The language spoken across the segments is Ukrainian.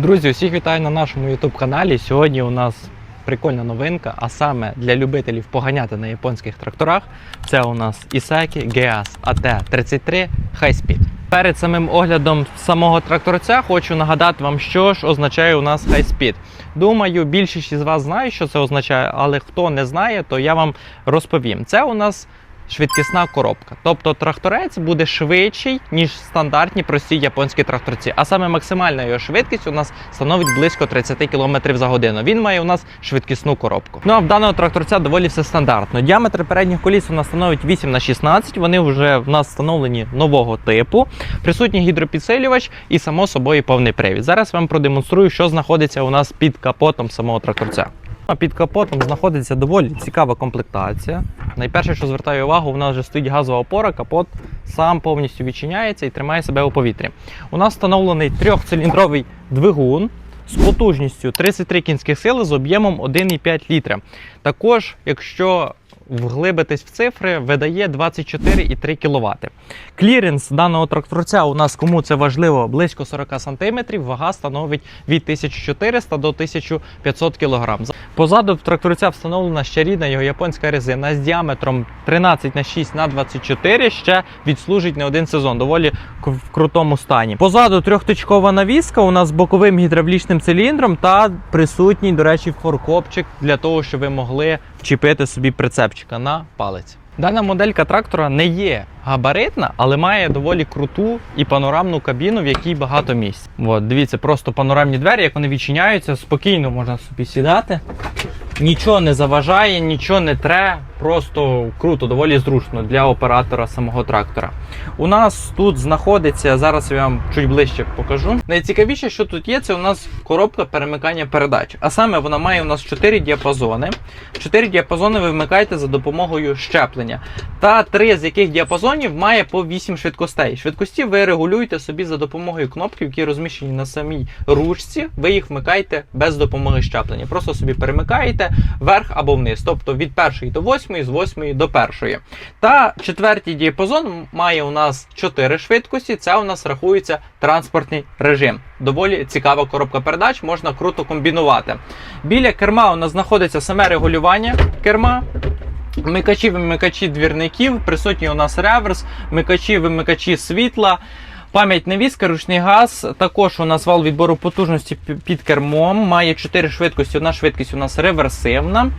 Друзі, усіх вітаю на нашому YouTube каналі. Сьогодні у нас прикольна новинка, а саме для любителів поганяти на японських тракторах. Це у нас Iseki GEAS AT33 High Speed. Перед самим оглядом самого тракторця хочу нагадати вам, що ж означає у нас High Speed. Думаю, більшість із вас знає, що це означає, але хто не знає, то я вам розповім. Це у нас швидкісна коробка. Тобто тракторець буде швидший, ніж стандартні прості японські тракторці. А саме максимальна його швидкість у нас становить близько 30 км за годину. Він має у нас швидкісну коробку. Ну а в даного тракторця доволі все стандартно. Діаметр передніх коліс у нас становить 8 на 16 Вони вже в нас встановлені нового типу. Присутній гідропідсилювач і само собою повний привід. Зараз вам продемонструю, що знаходиться у нас під капотом самого тракторця. Під капотом знаходиться доволі цікава комплектація. Найперше, що звертаю увагу, у нас вже стоїть газова опора, капот сам повністю відчиняється і тримає себе у повітрі. У нас встановлений трьохциліндровий двигун з потужністю 33 кінських сили з об'ємом 1,5 літра. Також, якщо вглибитись в цифри, видає 24,3 кВт. Кліренс даного тракторця у нас, кому це важливо, близько 40 см, вага становить від 1400 до 1500 кг. Позаду тракторця встановлена ще рідна його японська резина з діаметром 13 на 6 на 24 ще відслужить не один сезон, доволі в крутому стані. Позаду трьохточкова навіска у нас з боковим гідравлічним циліндром та присутній, до речі, форкопчик для того, щоб ви могли вчепити собі прицепчика на палець. Дана моделька трактора не є габаритна, але має доволі круту і панорамну кабіну, в якій багато місць. От, дивіться, просто панорамні двері, як вони відчиняються, спокійно можна собі сідати. Нічого не заважає, нічого не тре, просто круто, доволі зручно для оператора самого трактора. У нас тут знаходиться, зараз я вам чуть ближче покажу. Найцікавіше, що тут є, це у нас коробка перемикання передач. А саме вона має у нас 4 діапазони. 4 діапазони ви вмикаєте за допомогою щеплення. Та 3 з яких діапазонів має по 8 швидкостей. Швидкості ви регулюєте собі за допомогою кнопки, які розміщені на самій ручці. Ви їх вмикаєте без допомоги щеплення. Просто собі перемикаєте вверх або вниз, тобто від першої до восьмої, з восьмої до першої. Та четвертий діапазон має у нас 4 швидкості. Це у нас рахується транспортний режим. Доволі цікава коробка передач, можна круто комбінувати. Біля керма у нас знаходиться саме регулювання керма. Вмикачі, вимикачі двірників, присутній у нас реверс, вмикачі, вимикачі світла. Пам'ять навіска, ручний газ. Також у нас вал відбору потужності під кермом. Має 4 швидкості. Одна швидкість у нас реверсивна.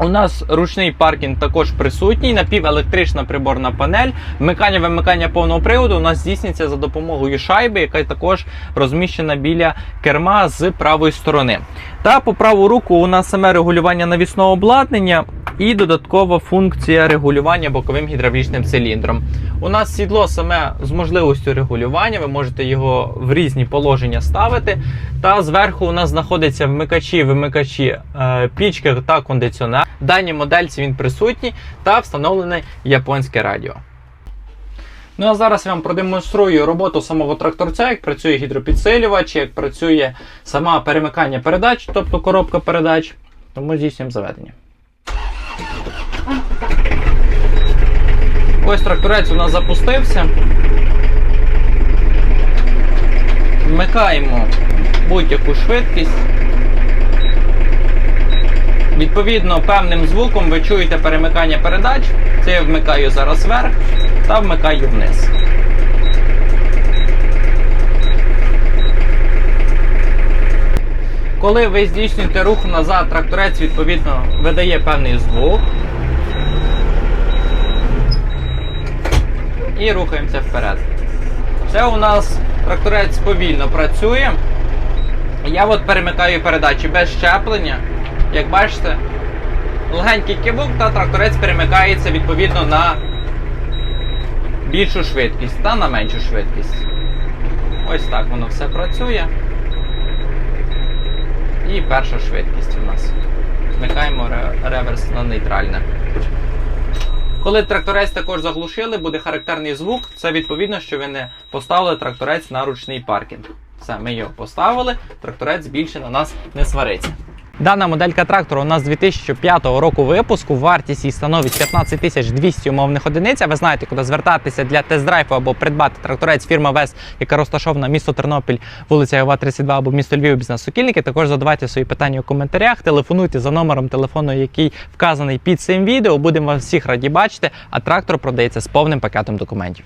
У нас ручний паркінг також присутній, напівелектрична приборна панель. Вмикання вимикання повного приводу у нас здійснюється за допомогою шайби, яка також розміщена біля керма з правої сторони. Та по праву руку у нас саме регулювання навісного обладнання і додаткова функція регулювання боковим гідравлічним циліндром. У нас сідло саме з можливістю регулювання, ви можете його в різні положення ставити. Та зверху у нас знаходяться вмикачі, вимикачі е, пічки та кондиціонер. В даній модельці він присутній та встановлене японське радіо. Ну а зараз я вам продемонструю роботу самого тракторця, як працює гідропідсилювач, як працює сама перемикання передач, тобто коробка передач. Тому здійснюємо заведення. Ось тракторець у нас запустився. Вмикаємо будь-яку швидкість. Відповідно, певним звуком ви чуєте перемикання передач. Це я вмикаю зараз вверх та вмикаю вниз. Коли ви здійснюєте рух назад, тракторець відповідно видає певний звук. І рухаємося вперед. Це у нас тракторець повільно працює. Я от перемикаю передачі без щеплення. Як бачите, легенький кивок та тракторець перемикається відповідно на більшу швидкість та на меншу швидкість. Ось так воно все працює. І перша швидкість у нас. Вмикаємо реверс на нейтральне. Коли тракторець також заглушили, буде характерний звук. Це відповідно, що ви не поставили тракторець на ручний паркінг. Все, ми його поставили, тракторець більше на нас не свариться. Дана моделька трактору у нас 2005 року випуску. Вартість її становить 15 тисяч 200 умовних одиниць. Ви знаєте, куди звертатися для тест-драйву або придбати тракторець фірма ВЕС, яка розташована місто Тернопіль, вулиця Єва 32 або місто Львів, бізнес Сокільники. Також задавайте свої питання у коментарях. Телефонуйте за номером телефону, який вказаний під цим відео. Будемо вас всіх раді бачити. А трактор продається з повним пакетом документів.